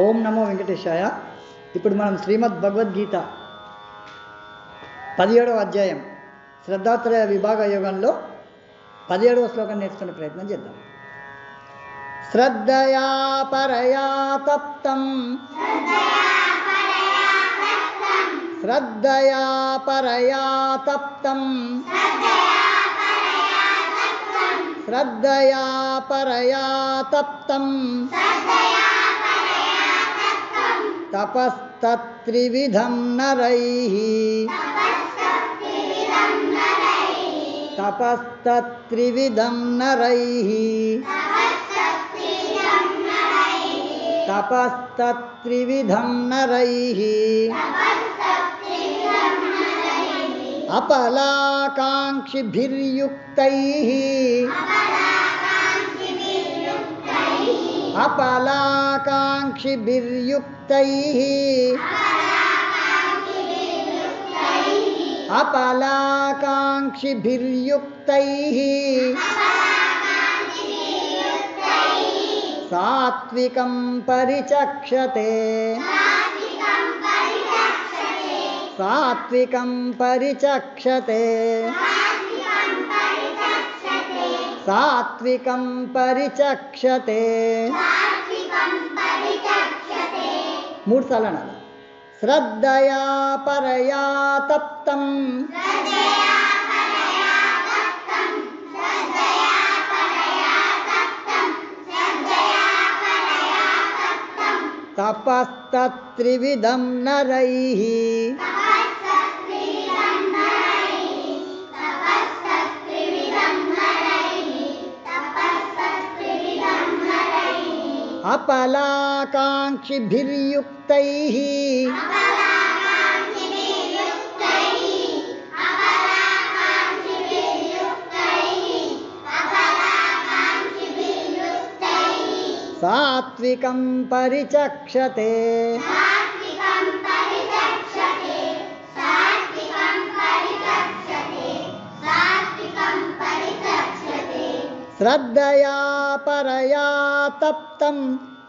ఓం నమో వెంకటేశాయ. ఇప్పుడు మనం శ్రీమద్ భగవద్గీత పదిహేడవ అధ్యాయం శ్రద్ధాత్రయ విభాగ యోగంలో పదిహేడవ శ్లోకం నేర్చుకునే ప్రయత్నం చేద్దాం. శ్రద్ధయా పరయా తప్తం. శ్రద్ధయా పరయా తప్తం. శ్రద్ధయా పరయా తప్తం. तपस्तत्रिविधं नरैः। तपस्तत्रिविधं नरैः। तपस्तत्रिविधं नरैः। अपलाकाङ्क्षिभिर्युक्तैः। अपलाका अपलाकाङ्क्षिभिर्युक्तैः अपलाकाङ्क्षिभिर्युक्तैः सात्विकं परिचक्षते सात्विकं परिचक्षते सात्विकं परिचक्षते ಮೂರು ಸಾಲ ನಾನು ಶ್ರದ್ಧೆಯ ಪರಯ ತಪ್ತಂ तपस्तत्रिविधं नरैः अपलाकाङ्क्षिभिर्युक्तैः। सात्विकं परिचक्षते। श्रद्धया परया तप्तम्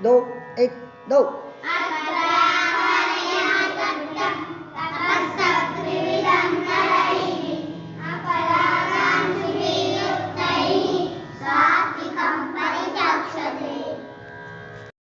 do, it, do.